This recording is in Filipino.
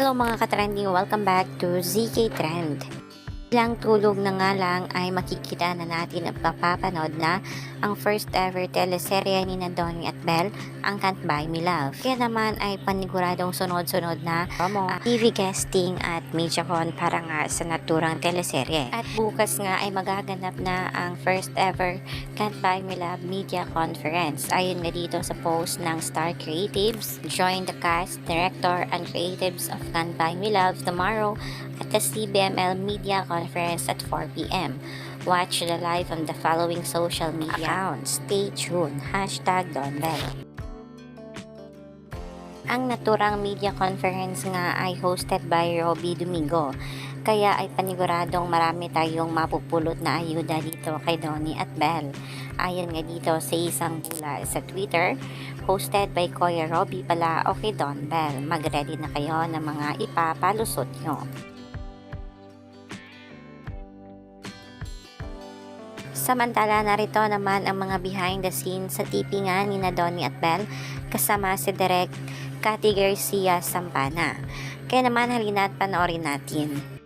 Hello mga katrending, welcome back to ZK Trend. Ilang tulog na nga lang ay makikita na natin at papapanood na ang first ever teleserye ni na Donnie at Belle, ang Can't Buy Me Love. Kaya naman ay paniguradong sunod-sunod na promo, ah, TV guesting at MediaCon para nga sa naturang teleserye. At bukas nga ay magaganap na ang first ever Can't Buy Me Love Media Conference. Ayon nga dito sa post ng Star Creatives, join the cast, director, and creatives of Can't Buy Me Love tomorrow at the CBML Media Conference at 4pm. Watch the live on the following social media accounts. Stay tuned. Hashtag Don Bell. Ang naturang media conference nga ay hosted by Robbie Domingo. Kaya ay paniguradong marami tayong mapupulot na ayuda dito kay Donnie at Belle. Ayon nga dito sa isang bula sa Twitter, hosted by Kuya Robbie pala o kay Don Bell. Mag-ready na kayo ng mga ipapalusot nyo. Samantala, narito naman ang mga behind the scenes sa tipingan ni Donnie at Belle kasama si Direk Cathy Garcia Sampana. Kaya naman halina at panoorin natin.